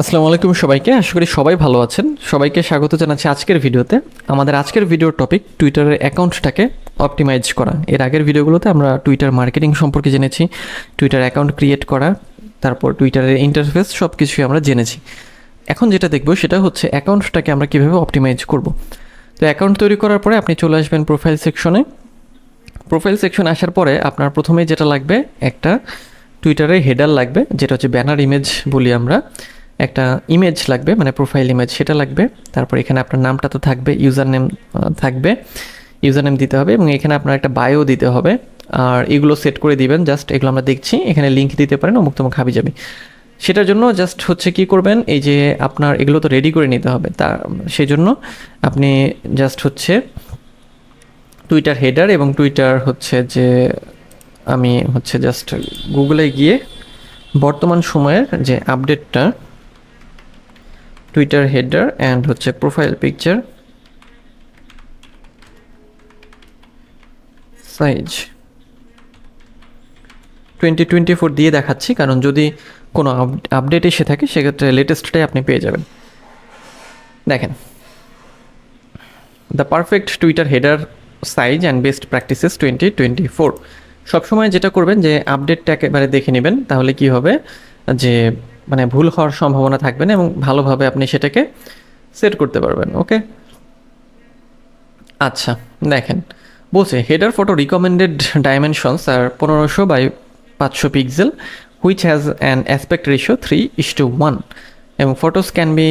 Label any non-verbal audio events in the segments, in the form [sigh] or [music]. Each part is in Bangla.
আসসালামু আলাইকুম সবাইকে। আশা করি সবাই ভালো আছেন। সবাইকে স্বাগত জানাচ্ছি আজকের ভিডিওতে। আমাদের আজকের ভিডিওর টপিক টুইটারের অ্যাকাউন্টটাকে অপটিমাইজ করা। এর আগের ভিডিওগুলোতে আমরা টুইটার মার্কেটিং সম্পর্কে জেনেছি টুইটার অ্যাকাউন্ট ক্রিয়েট করা, তারপর টুইটারের ইন্টারফেস সব কিছুই আমরা জেনেছি। এখন যেটা দেখব সেটা হচ্ছে অ্যাকাউন্টটাকে আমরা কীভাবে অপটিমাইজ করব। তো অ্যাকাউন্ট তৈরি করার পরে আপনি চলে আসবেন প্রোফাইল সেকশনে প্রোফাইল সেকশন আসার পরে আপনার প্রথমে যেটা লাগবে, একটা টুইটারে হেডার লাগবে, যেটা হচ্ছে ব্যানার ইমেজ বলি আমরা। একটা ইমেজ লাগবে মানে প্রোফাইল ইমেজ সেটা লাগবে। তারপর এখানে আপনার নামটা তো থাকবে ইউজার নেম থাকবে। ইউজার নেম দিতে হবে এবং এখানে আপনার একটা বায়ো দিতে হবে। আর এগুলো সেট করে দিবেন জাস্ট এগুলো আমরা দেখছি। এখানে লিঙ্ক দিতে পারেন, অমুক তমুক হাবি যাবে। সেটার জন্য জাস্ট হচ্ছে কি করবেন, এই যে আপনার এগুলো তো রেডি করে নিতে হবে। তা সেই জন্য আপনি জাস্ট হচ্ছে টুইটার হেডার এবং টুইটার হচ্ছে যে, আমি হচ্ছে জাস্ট গুগলে গিয়ে বর্তমান সময়ের যে আপডেটটা টুইটার হেডার অ্যান্ড হচ্ছে profile picture size twenty twenty four দিয়ে দেখাচ্ছি, কারণ যদি কোনো আপডেট এসে থাকে, সেক্ষেত্রে লেটেস্টটাই আপনি পেয়ে যাবেন। দেখেন। The perfect Twitter header size and best practices twenty twenty four সবসময় যেটা করবেন যে আপডেটটা একেবারে দেখে নেবেন, তাহলে কি হবে? যে মানে ভুল হওয়ার সম্ভাবনা থাকবে না এবং ভালোভাবে আপনি সেটাকে সেট করতে পারবেন ওকে আচ্ছা দেখেন, বলছে হেডার ফটো রিকমেন্ডেড ডাইমেনশনস আর পনেরোশো বাই পাঁচশো pixel which has an aspect ratio three is to one এবং ফটোস ক্যান বি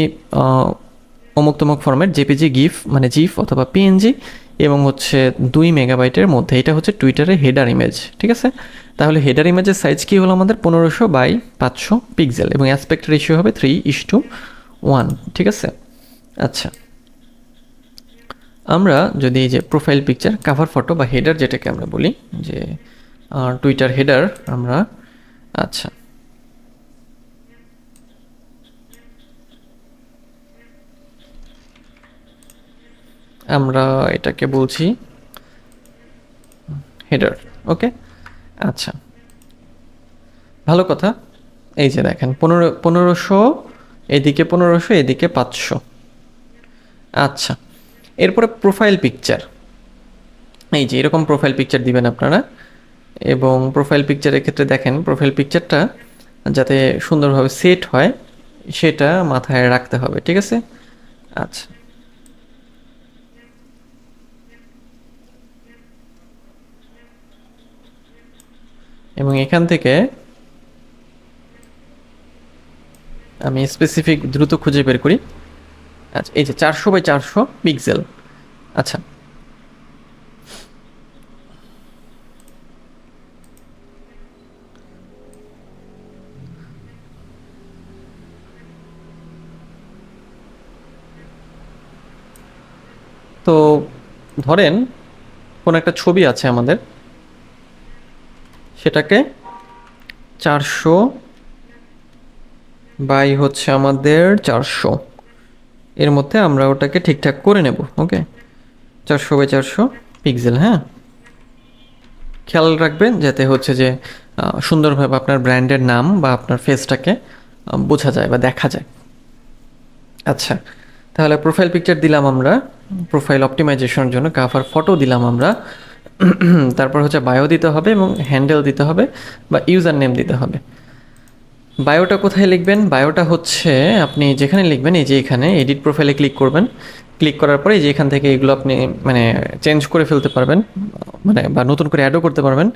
অমুক তমুক ফর্মেট জেপিজি গিফ মানে জিফ অথবা পিএনজি এবং হচ্ছে দুই মেগাবাইটের মধ্যে, এটা হচ্ছে টুইটারের হেডার ইমেজ ঠিক আছে? তাহলে হেডার ইমেজের সাইজ কী হলো আমাদের? পনেরোশো বাই পাঁচশো পিক্সেল এবং অ্যাসপেক্ট রেশিও হবে থ্রি ইস টু ওয়ান ঠিক আছে? আচ্ছা। আমরা যদি এই যে প্রোফাইল পিকচার কাভার ফটো বা হেডার যেটাকে আমরা বলি, যে টুইটার হেডার আমরা আচ্ছা। আমরা এটাকে বলছি হেডার ওকে আচ্ছা। ভালো কথা। এই যে দেখেন, পনেরো, পনেরোশো, এদিকে পনেরোশো, এদিকে পাঁচশো। আচ্ছা এরপরে প্রোফাইল পিকচার এই যে এরকম প্রোফাইল পিকচার দিবেন আপনারা। এবং প্রোফাইল পিকচারের ক্ষেত্রে দেখেন প্রোফাইল পিকচারটা যাতে সুন্দরভাবে সেট হয়, সেটা মাথায় রাখতে হবে, ঠিক আছে? আচ্ছা। এবং এখান থেকে আমি স্পেসিফিক দ্রুত খুঁজে বের করি। আচ্ছা এই যে চারশো বাই চারশো পিক্সেল আচ্ছা। তো ধরেন, কোন একটা ছবি আছে আমাদের। সেটাকে চারশো বাই হচ্ছে আমাদের চারশো। এর মধ্যে আমরা ওটাকে ঠিকঠাক করে নেব, ওকে? চারশো বাই চারশো পিক্সেল হ্যাঁ? খেয়াল রাখবেন যাতে হচ্ছে যে সুন্দরভাবে আপনার ব্র্যান্ডের নাম বা আপনার ফেসটাকে বোঝা যায় বা দেখা যায়। আচ্ছা তাহলে প্রোফাইল পিকচার দিলাম আমরা প্রোফাইল অপটিমাইজেশনের জন্য কাভার ফটো দিলাম আমরা। [clears throat] তারপর হচ্ছে বায়ো দিতে হবে এবং হ্যান্ডেল দিতে হবে বা ইউজার নেম দিতে হবে। বায়োটা কোথায় লিখবেন? বায়োটা হচ্ছে আপনি যেখানে লিখবেন, এই যে এখানে এডিট প্রোফাইলে ক্লিক করবেন। ক্লিক করার পরে এই যে এখান থেকে এগুলো আপনি মানে চেঞ্জ করে ফেলতে পারবেন মানে বা নতুন করে অ্যাডও করতে পারবেন।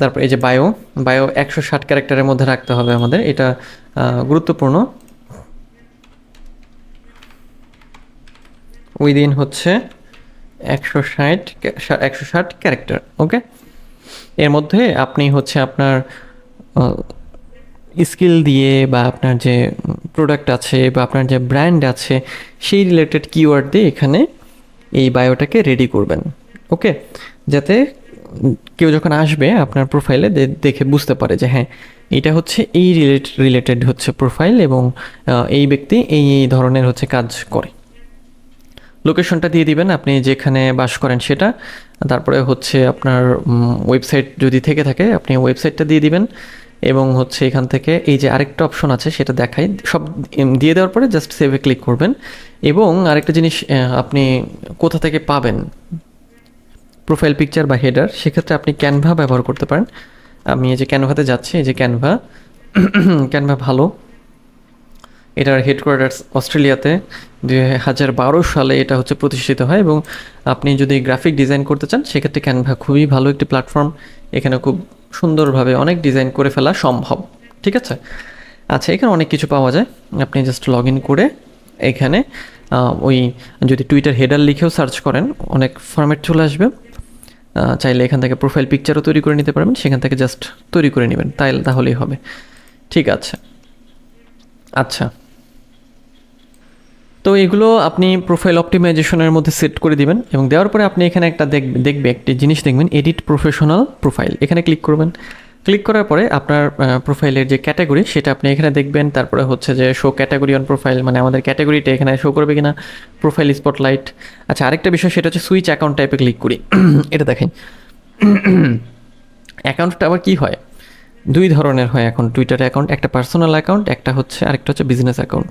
তারপর এই যে বায়ো বায়ো একশো ষাট ক্যারেক্টারের মধ্যে রাখতে হবে আমাদের, এটা গুরুত্বপূর্ণ। উইদিন হচ্ছে একশো ষাট একশো ষাট ক্যারেক্টার, ওকে? এর মধ্যে আপনি হচ্ছে আপনার স্কিল দিয়ে বা আপনার যে প্রোডাক্ট আছে বা আপনার যে ব্র্যান্ড আছে, সেই রিলেটেড কিওয়ার্ড দিয়ে এখানে এই বায়োটাকে রেডি করবেন, ওকে? যাতে কেউ যখন আসবে আপনার প্রোফাইলে দেখে বুঝতে পারে যে হ্যাঁ এটা হচ্ছে এই রিলেট রিলেটেড হচ্ছে প্রোফাইল এবং এই ব্যক্তি এই এই ধরনের হচ্ছে কাজ করে। লোকেশনটা দিয়ে দিবেন, আপনি যেখানে বাস করেন সেটা। তারপরে হচ্ছে আপনার ওয়েবসাইট যদি থেকে থাকে, আপনি ওয়েবসাইটটা দিয়ে দিবেন। এবং হচ্ছে এখান থেকে এই যে আরেকটা অপশন আছে, সেটা দেখাই। সব দিয়ে দেওয়ার পরে জাস্ট সেভে ক্লিক করবেন। এবং আরেকটা জিনিস আপনি কোথা থেকে পাবেন প্রোফাইল পিকচার বা হেডার সেক্ষেত্রে আপনি ক্যানভা ব্যবহার করতে পারেন। আমি এই যে ক্যানভাতে যাচ্ছি, এই যে ক্যানভা ক্যানভা [clears throat] ভালো। এটার হেডকোয়ার্টার্স অস্ট্রেলিয়াতে। দুই হাজার বারো সালে এটা হচ্ছে প্রতিষ্ঠিত হয় এবং আপনি যদি গ্রাফিক ডিজাইন করতে চান, সেক্ষেত্রে ক্যানভা খুবই ভালো একটি প্ল্যাটফর্ম এখানে খুব সুন্দরভাবে অনেক ডিজাইন করে ফেলা সম্ভব। ঠিক আছে? আচ্ছা এখানে অনেক কিছু পাওয়া যায়। আপনি জাস্ট লগ ইন করে এখানে ওই যদি টুইটার হেডার লিখেও সার্চ করেন, অনেক ফরম্যাট চলে আসবে। চাইলে এখান থেকে প্রোফাইল পিকচারও তৈরি করে নিতে পারবেন। সেখান থেকে জাস্ট তৈরি করে নেবেন। তাই তাহলেই হবে। ঠিক আছে। আচ্ছা। তো এগুলো আপনি প্রোফাইল অপটিমাইজেশনের মধ্যে সেট করে দিবেন এবং দেওয়ার পরে আপনি এখানে একটা দেখ, দেখবে, একটি জিনিস দেখবেন এডিট প্রফেশনাল প্রোফাইল এখানে ক্লিক করবেন। ক্লিক করার পরে আপনার প্রোফাইলের যে ক্যাটাগরি সেটা আপনি এখানে দেখবেন। তারপরে হচ্ছে যে শো ক্যাটাগরি অন প্রোফাইল মানে আমাদের ক্যাটাগরিটা এখানে শো করবে কিনা প্রোফাইল স্পটলাইট আচ্ছা আরেকটা বিষয় সেটা হচ্ছে সুইচ অ্যাকাউন্ট টাইপে ক্লিক করি। [clears throat] এটা দেখেন। [clears throat] অ্যাকাউন্টটা আবার কী হয়? দুই ধরনের হয় এখন। টুইটার অ্যাকাউন্ট একটা পার্সোনাল অ্যাকাউন্ট একটা হচ্ছে, আরেকটা হচ্ছে বিজনেস অ্যাকাউন্ট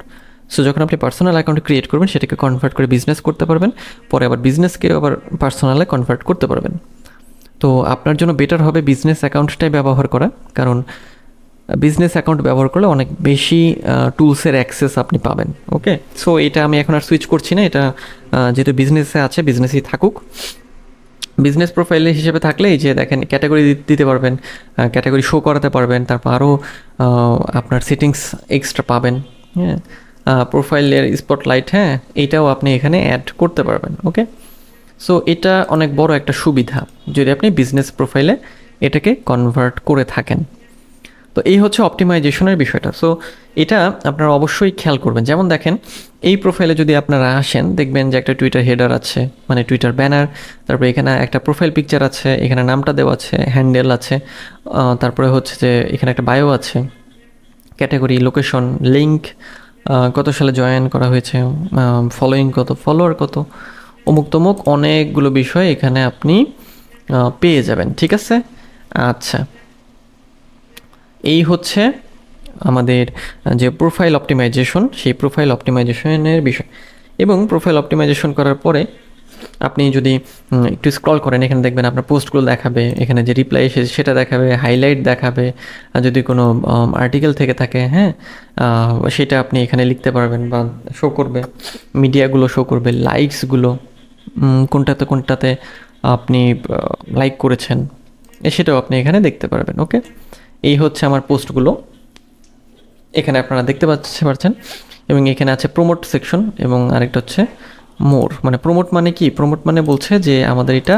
সো যখন আপনি পার্সোনাল অ্যাকাউন্ট ক্রিয়েট করবেন, সেটাকে কনভার্ট করে বিজনেস করতে পারবেন। পরে আবার বিজনেসকে আবার পার্সোনালে কনভার্ট করতে পারবেন। তো, আপনার জন্য বেটার হবে বিজনেস অ্যাকাউন্টটাই ব্যবহার করা। কারণ বিজনেস অ্যাকাউন্ট ব্যবহার করলে অনেক বেশি টুলসের অ্যাক্সেস আপনি পাবেন। ওকে? সো এটা আমি এখন আর সুইচ করছি না। এটা যেহেতু বিজনেসে আছে বিজনেসই থাকুক। বিজনেস প্রোফাইল হিসেবে থাকলে এই যে দেখেন ক্যাটাগরি দিতে পারবেন ক্যাটাগরি শো করাতে পারবেন। তারপর আরও আপনার সেটিংস এক্সট্রা পাবেন। হ্যাঁ? প্রোফাইলের স্পটলাইট হ্যাঁ এইটাও আপনি এখানে অ্যাড করতে পারবেন ওকে সো এটা অনেক বড় একটা সুবিধা, যদি আপনি বিজনেস প্রোফাইলে এটাকে কনভার্ট করে থাকেন। তো এই হচ্ছে অপটিমাইজেশনের বিষয়টা। সো এটা আপনারা অবশ্যই খেয়াল করবেন। যেমন দেখেন, এই প্রোফাইলে যদি আপনারা আসেন, দেখবেন যে একটা টুইটার হেডার আছে মানে টুইটার ব্যানার তারপরে এখানে একটা প্রোফাইল পিকচার আছে, এখানে নামটা দেওয়া আছে হ্যান্ডেল আছে তারপরে হচ্ছে যে এখানে একটা বায়ো আছে ক্যাটাগরি লোকেশন লিঙ্ক কত সালে জয়েন করা হয়েছে ফলোয়িং কত ফলোয়ার কত, অমুক তমুক অনেকগুলো বিষয় এখানে আপনি পেয়ে যাবেন, ঠিক আছে? আচ্ছা। এই হচ্ছে আমাদের যে প্রোফাইল অপটিমাইজেশন সেই প্রোফাইল অপটিমাইজেশনের বিষয়। এবং প্রোফাইল অপটিমাইজেশন করার পরে আপনি যদি একটু স্ক্রল করেন, এখানে দেখবেন আপনার পোস্টগুলো দেখাবে, এখানে যে রিপ্লাই এসেছে সেটা দেখাবে হাইলাইট দেখাবে, আর যদি কোনো আর্টিকেল থেকে থাকে হ্যাঁ সেটা আপনি এখানে লিখতে পারবেন বা শো করবে মিডিয়াগুলো শো করবে লাইকসগুলো কোনটাতে কোনটাতে আপনি লাইক করেছেন, সেটাও আপনি এখানে দেখতে পারবেন ওকে এই হচ্ছে আমার পোস্টগুলো এখানে আপনারা দেখতে পাচ্ছে পাচ্ছেন, এবং এখানে আছে প্রমোট সেকশন এবং আরেকটা হচ্ছে মোর। মানে প্রমোট মানে কি? প্রমোট মানে বলছে যে আমাদের এটা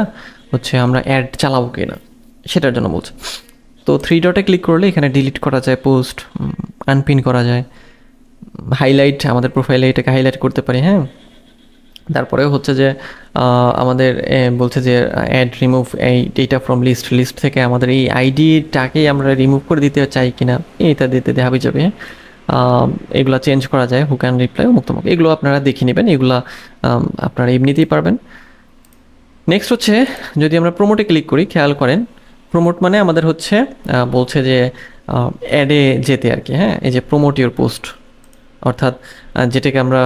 হচ্ছে আমরা অ্যাড চালাবো কি না সেটার জন্য বলছে। তো থ্রি ডটে ক্লিক করলে এখানে ডিলিট করা যায় পোস্ট আনপিন করা যায়। হাইলাইট আমাদের প্রোফাইলে এটাকে হাইলাইট করতে পারি হ্যাঁ? তারপরে হচ্ছে যে আমাদের বলছে যে অ্যাড রিমুভ এই ডেটা ফ্রম লিস্ট লিস্ট থেকে আমাদের এই আইডিটাকেই আমরা রিমুভ করে দিতে চাই কিনা এটা দিতে হাবি যাবে এগুলো চেঞ্জ করা যায় হু ক্যান রিপ্লাই মুক্তমুখ এগুলো আপনারা দেখে নেবেন, এগুলো আপনারা এমনিতেই পারবেন। নেক্সট হচ্ছে, যদি আমরা প্রোমোটে ক্লিক করি, খেয়াল করেন প্রোমোট মানে আমাদের হচ্ছে বলছে যে অ্যাডে যেতে আর কি হ্যাঁ? এই যে প্রোমোট ইউর পোস্ট অর্থাৎ যেটাকে আমরা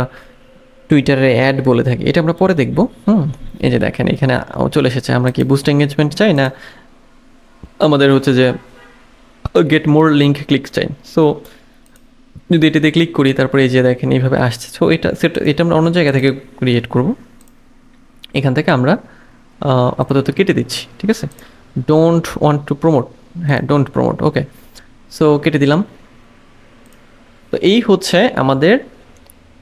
টুইটারে অ্যাড বলে থাকি। এটা আমরা পরে দেখব, হুম? এই যে দেখেন, এখানে চলে এসেছে। আমরা কি বুস্ট এঙ্গেজমেন্ট চাই না আমাদের হচ্ছে যে গেট মোর লিঙ্ক ক্লিক চাই? সো যদি এটাতে ক্লিক করি, তারপরে এই যে দেখেন এইভাবে আসছে। সো এটা, সেটা, এটা আমরা অন্য জায়গা থেকে ক্রিয়েট করব। এখান থেকে আমরা আপাতত কেটে দিচ্ছি, ঠিক আছে? ডোন্ট ওয়ান্ট টু প্রমোট হ্যাঁ ডোন্ট প্রমোট ওকে সো কেটে দিলাম। তো এই হচ্ছে আমাদের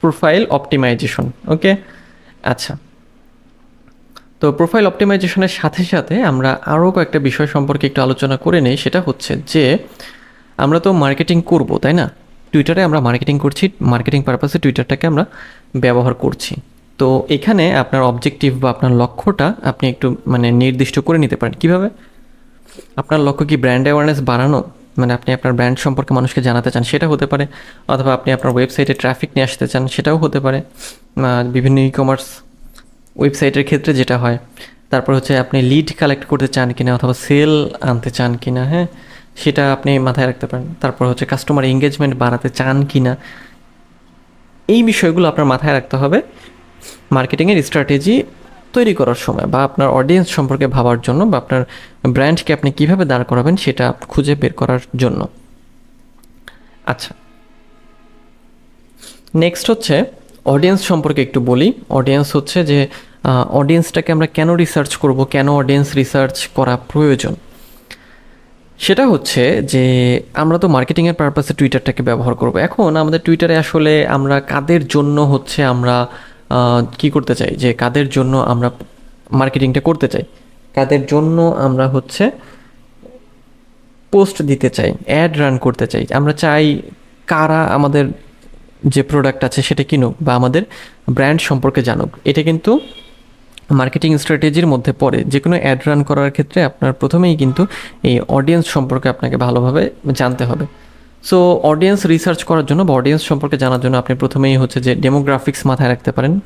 প্রোফাইল অপটিমাইজেশন ওকে আচ্ছা। তো প্রোফাইল অপটিমাইজেশনের সাথে সাথে আমরা আরও কয়েকটা বিষয় সম্পর্কে একটু আলোচনা করে নিই। সেটা হচ্ছে যে, আমরা তো মার্কেটিং করব, তাই না? টুইটারে আমরা মার্কেটিং করছি মার্কেটিং পারপাসে টুইটারটাকে আমরা ব্যবহার করছি। তো এখানে আপনার অবজেক্টিভ বা আপনার লক্ষ্যটা আপনি একটু মানে নির্দিষ্ট করে নিতে পারেন। কীভাবে? আপনার লক্ষ্য কি ব্র্যান্ড অ্যাওয়ারনেস বাড়ানো? মানে আপনি আপনার ব্র্যান্ড সম্পর্কে মানুষকে জানাতে চান সেটা হতে পারে। অথবা আপনি আপনার ওয়েবসাইটে ট্রাফিক নিয়ে আসতে চান, সেটাও হতে পারে। বিভিন্ন ই কমার্স ওয়েবসাইটের ক্ষেত্রে যেটা হয়। তারপর হচ্ছে আপনি লিড কালেক্ট করতে চান কিনা, অথবা সেল আনতে চান কিনা হ্যাঁ? সেটা আপনি মাথায় রাখতে পারেন। তারপর হচ্ছে কাস্টমার এঙ্গেজমেন্ট বাড়াতে চান কি না এই বিষয়গুলো আপনার মাথায় রাখতে হবে। মার্কেটিংয়ের স্ট্র্যাটেজি তৈরি করার সময় বা আপনার অডিয়েন্স সম্পর্কে ভাবার জন্য বা আপনার ব্র্যান্ডকে আপনি কীভাবে দাঁড় করাবেন সেটা খুঁজে বের করার জন্য। আচ্ছা। নেক্সট হচ্ছে অডিয়েন্স সম্পর্কে একটু বলি। অডিয়েন্স হচ্ছে যে অডিয়েন্সটাকে আমরা কেন রিসার্চ করব, কেন অডিয়েন্স রিসার্চ করা প্রয়োজন? সেটা হচ্ছে যে আমরা তো মার্কেটিংয়ের পারপাসে টুইটারটাকে ব্যবহার করব। এখন আমাদের টুইটারে আসলে আমরা কাদের জন্য হচ্ছে আমরা কি করতে চাই? যে কাদের জন্য আমরা মার্কেটিংটা করতে চাই? কাদের জন্য আমরা হচ্ছে পোস্ট দিতে চাই অ্যাড রান করতে চাই। আমরা চাই কারা আমাদের যে প্রোডাক্ট আছে সেটা কিনুক বা আমাদের ব্র্যান্ড সম্পর্কে জানুক। এটা কিন্তু মার্কেটিং স্ট্র্যাটেজির মধ্যে পড়ে যে কোনো অ্যাড রান করার ক্ষেত্রে আপনার প্রথমেই কিন্তু এই অডিয়েন্স সম্পর্কে আপনাকে ভালোভাবে জানতে হবে। সো অডিয়েন্স রিসার্চ করার জন্য বা অডিয়েন্স সম্পর্কে জানার জন্য আপনি প্রথমেই হচ্ছে যে ডেমোগ্রাফিক্স মাথায় রাখতে পারেন।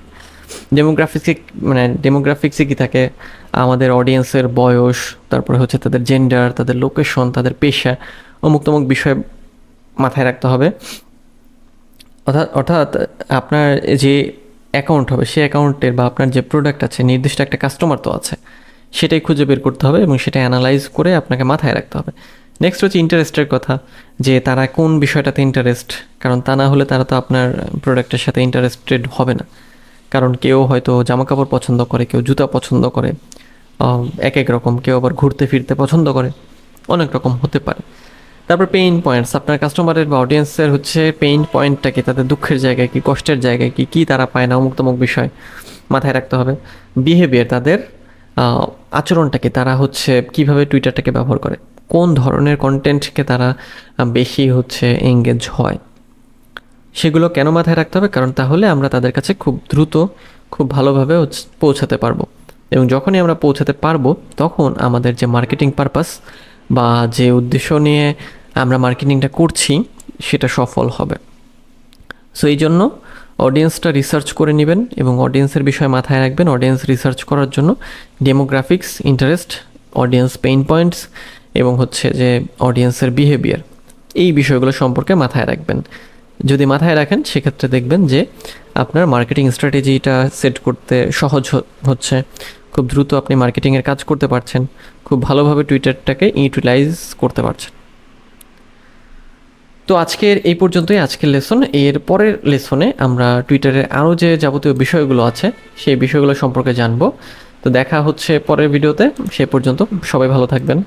ডেমোগ্রাফিক্সে মানে ডেমোগ্রাফিক্সে কি থাকে? আমাদের অডিয়েন্সের বয়স, তারপরে হচ্ছে তাদের জেন্ডার তাদের লোকেশন তাদের পেশা অমুক তমুক বিষয় মাথায় রাখতে হবে। অর্থাৎ অর্থাৎ আপনার যে অ্যাকাউন্ট হবে, সেই অ্যাকাউন্টের বা আপনার যে প্রোডাক্ট আছে, নির্দিষ্ট একটা কাস্টমার তো আছে, সেটাই খুঁজে বের করতে হবে এবং সেটা অ্যানালাইজ করে আপনাকে মাথায় রাখতে হবে। নেক্সট হচ্ছে ইন্টারেস্টের কথা, যে তারা কোন বিষয়টাতে ইন্টারেস্ট কারণ তা না হলে তারা তো আপনার প্রোডাক্টের সাথে ইন্টারেস্টেড হবে না। কারণ কেউ হয়তো জামা কাপড় পছন্দ করে, কেউ জুতা পছন্দ করে এক এক রকম, কেউ আবার ঘুরতে ফিরতে পছন্দ করে, অনেক রকম হতে পারে। তারপর পেইন পয়েন্টস আপনার কাস্টমারের বা অডিয়েন্সের হচ্ছে পেইন পয়েন্টটা কি? তাদের দুঃখের জায়গায় কি? কষ্টের জায়গায় কি? কী তারা পায় না? অমুক তমুক বিষয় মাথায় রাখতে হবে। বিহেভিয়ার তাদের আচরণটাকে তারা হচ্ছে কীভাবে টুইটারটাকে ব্যবহার করে? কোন ধরনের কন্টেন্টকে তারা বেশি হচ্ছে এঙ্গেজ হয়? সেগুলো কেন মাথায় রাখতে হবে? কারণ তাহলে আমরা তাদের কাছে খুব দ্রুত, খুব ভালোভাবে পৌঁছাতে পারব। এবং যখনই আমরা পৌঁছাতে পারব, তখন আমাদের যে মার্কেটিং পারপাস বা যে উদ্দেশ্য নিয়ে আমরা মার্কেটিংটা করছি, সেটা সফল হবে। সো এই জন্য অডিয়েন্সটা রিসার্চ করে নেবেন এবং অডিয়েন্সের বিষয় মাথায় রাখবেন। অডিয়েন্স রিসার্চ করার জন্য demographics interest audience pain points এবং হচ্ছে যে অডিয়েন্সের বিহেভিয়ার এই বিষয়গুলো সম্পর্কে মাথায় রাখবেন। যদি মাথায় রাখেন, সেক্ষেত্রে দেখবেন যে আপনার মার্কেটিং স্ট্র্যাটেজিটা সেট করতে সহজ হচ্ছে। খুব দ্রুত আপনি মার্কেটিংয়ের কাজ করতে পারছেন। খুব ভালোভাবে টুইটারটাকে ইউটিলাইজ করতে পারছেন। তো আজকের এই পর্যন্তই। আজকের লেসন এর পরের লেসনে আমরা টুইটারের আরও যে যাবতীয় বিষয়গুলো আছে, সেই বিষয়গুলো সম্পর্কে জানব। তো দেখা হচ্ছে পরের ভিডিওতে সে পর্যন্ত সবাই ভালো থাকবেন।